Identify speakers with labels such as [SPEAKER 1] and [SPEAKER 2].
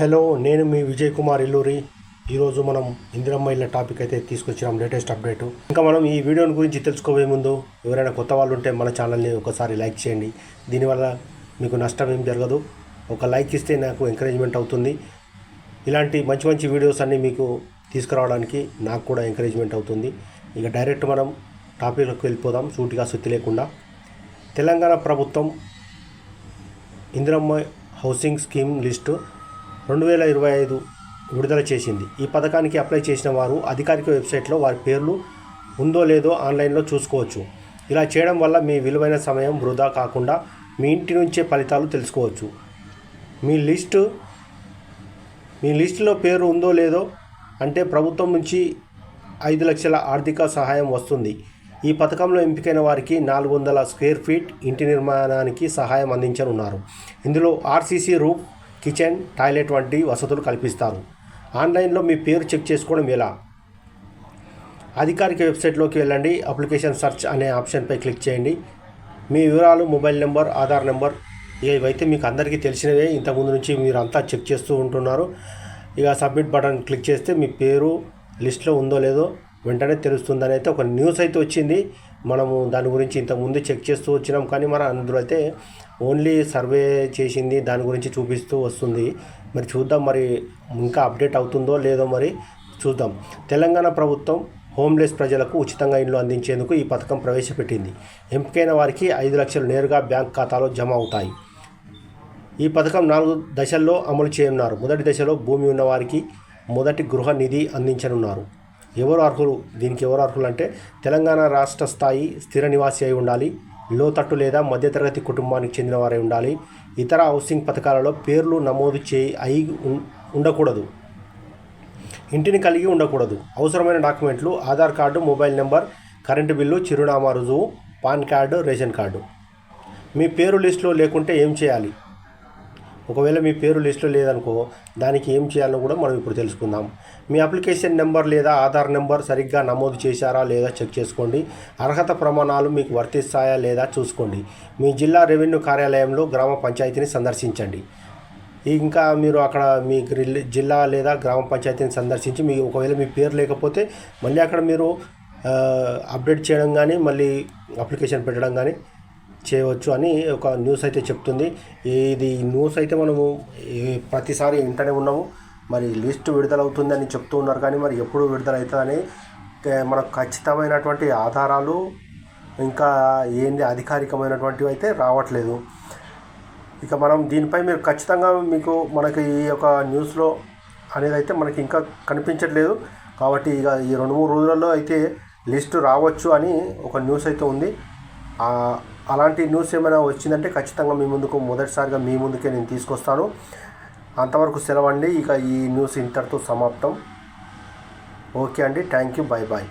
[SPEAKER 1] Hello నేను మీ విజయ్ కుమార్ ఇల్లూరి. ఈరోజు మనం ఇందిరమ్మ ఇళ్ళ టాపిక్ అయితే తీసుకొచ్చినాం లేటెస్ట్ అప్డేట్. ఇంకా మనం ఈ వీడియోని గురించి తెలుసుకోబోయే ముందు ఎవరైనా కొత్త వాళ్ళు ఉంటే మన ఛానల్ని ఒకసారి లైక్ చేయండి. దీనివల్ల మీకు నష్టం ఏం జరగదు. ఒక లైక్ ఇస్తే నాకు ఎంకరేజ్మెంట్ అవుతుంది. ఇలాంటి మంచి మంచి వీడియోస్ అన్నీ మీకు తీసుకురావడానికి నాకు కూడా ఎంకరేజ్మెంట్ అవుతుంది. ఇక డైరెక్ట్ మనం టాపిక్లోకి వెళ్ళిపోదాం సూటిగా సుత్తి లేకుండా. తెలంగాణ ప్రభుత్వం ఇందిరమ్మ హౌసింగ్ స్కీమ్ లిస్టు రెండు వేల ఇరవై ఐదు విడుదల చేసింది. ఈ పథకానికి అప్లై చేసిన వారు అధికారిక వెబ్సైట్లో వారి పేర్లు ఉందో లేదో ఆన్లైన్లో చూసుకోవచ్చు. ఇలా చేయడం వల్ల మీ విలువైన సమయం వృధా కాకుండా మీ ఇంటి నుంచే ఫలితాలు తెలుసుకోవచ్చు. మీ లిస్టు మీ లిస్టులో పేరు ఉందో లేదో అంటే ప్రభుత్వం నుంచి ఐదు లక్షల ఆర్థిక సహాయం వస్తుంది. ఈ పథకంలో ఎంపికైన వారికి నాలుగు వందల స్క్వేర్ ఫీట్ ఇంటి నిర్మాణానికి సహాయం అందించనున్నారు. ఇందులో ఆర్సీసీ రూఫ్ కిచెన్ టాయిలెట్ వంటి వసతులు కల్పిస్తారు. ఆన్లైన్లో మీ పేరు చెక్ చేసుకోవడం ఎలా? అధికారిక వెబ్సైట్లోకి వెళ్ళండి. అప్లికేషన్ సెర్చ్ అనే ఆప్షన్పై క్లిక్ చేయండి. మీ వివరాలు మొబైల్ నెంబర్ ఆధార్ నెంబర్ ఇవైతే మీకు అందరికీ తెలిసినవే. ఇంతకుముందు నుంచి మీరు అంతా చెక్ చేస్తూ ఉంటున్నారు. ఇక సబ్మిట్ బటన్ క్లిక్ చేస్తే మీ పేరు లిస్ట్లో ఉందో లేదో వెంటనే తెలుస్తుందని అయితే ఒక న్యూస్ అయితే వచ్చింది. మనము దాని గురించి ఇంతకుముందు చెక్ చేస్తూ వచ్చినాం. కానీ మరి అందులో అయితే ఓన్లీ సర్వే చేసింది దాని గురించి చూపిస్తూ వస్తుంది. మరి చూద్దాం మరి ఇంకా అప్డేట్ అవుతుందో లేదో మరి చూద్దాం. తెలంగాణ ప్రభుత్వం హోమ్లెస్ ప్రజలకు ఉచితంగా ఇండ్లు అందించేందుకు ఈ పథకం ప్రవేశపెట్టింది. ఎంపికైన వారికి ఐదు లక్షలు నేరుగా బ్యాంక్ ఖాతాలో జమ అవుతాయి. ఈ పథకం నాలుగు దశల్లో అమలు చేయనున్నారు. మొదటి దశలో భూమి ఉన్నవారికి మొదటి గృహ నిధి అందించనున్నారు. ఎవరు అర్హులు దీనికి ఎవరు అర్హులు అంటే తెలంగాణ రాష్ట్ర స్థాయి స్థిర నివాసి అయి ఉండాలి లోతట్టు లేదా మధ్యతరగతి కుటుంబానికి చెందిన వారై ఉండాలి. ఇతర హౌసింగ్ పథకాలలో పేర్లు నమోదు చేయి అయి ఉం- ఉండకూడదు. ఇంటిని కలిగి ఉండకూడదు. అవసరమైన డాక్యుమెంట్లు Aadhaar card mobile number current bill చిరునామా రుజువు పాన్ కార్డు రేషన్ కార్డు. మీ పేరు లిస్టులో లేకుంటే ఏం చేయాలి? ఒకవేళ మీ పేరు లిస్టులో లేదనుకో దానికి ఏం చేయాలో కూడా మనం ఇప్పుడు తెలుసుకుందాం. మీ అప్లికేషన్ నెంబర్ లేదా ఆధార్ నెంబర్ సరిగ్గా నమోదు చేశారా లేదా చెక్ చేసుకోండి. అర్హత ప్రమాణాలు మీకు వర్తిస్తాయా లేదా చూసుకోండి. మీ జిల్లా రెవెన్యూ కార్యాలయంలో గ్రామ పంచాయతీని సందర్శించండి. ఇంకా మీరు అక్కడ మీ గ్రిల్- జిల్లా లేదా గ్రామ పంచాయతీని సందర్శించి మీ ఒకవేళ మీ పేరు లేకపోతే మళ్ళీ అక్కడ మీరు అప్డేట్ చేయడం కానీ మళ్ళీ అప్లికేషన్ పెట్టడం కానీ చేయవచ్చు అని ఒక న్యూస్ అయితే చెప్తుంది. ఇది న్యూస్ అయితే మనము ప్రతిసారి వింటూనే ఉన్నాము. మరి లిస్ట్ విడుదలవుతుందని చెప్తూ ఉన్నారు కానీ మరి ఎప్పుడు విడుదల అవుతుందని మనకు ఖచ్చితమైనటువంటి ఆధారాలు ఇంకా ఏంది అధికారికమైనటువంటివి అయితే రావట్లేదు. ఇక మనం దీనిపై మీరు ఖచ్చితంగా మీకు మనకి ఈ యొక్క న్యూస్లో అనేది అయితే మనకి ఇంకా కనిపించట్లేదు. కాబట్టి ఇక ఈ రెండు మూడు రోజులలో అయితే లిస్టు రావచ్చు అని ఒక న్యూస్ అయితే ఉంది. అలాంటి న్యూస్ ఏమైనా వచ్చిందంటే ఖచ్చితంగా మీ ముందుకు మొదటిసారిగా మీ ముందుకే నేను తీసుకొస్తాను. అంతవరకు సెలవండి ఇక ఈ న్యూస్ ఇంతటితో సమాప్తం. ఓకే అండి. Thank you bye bye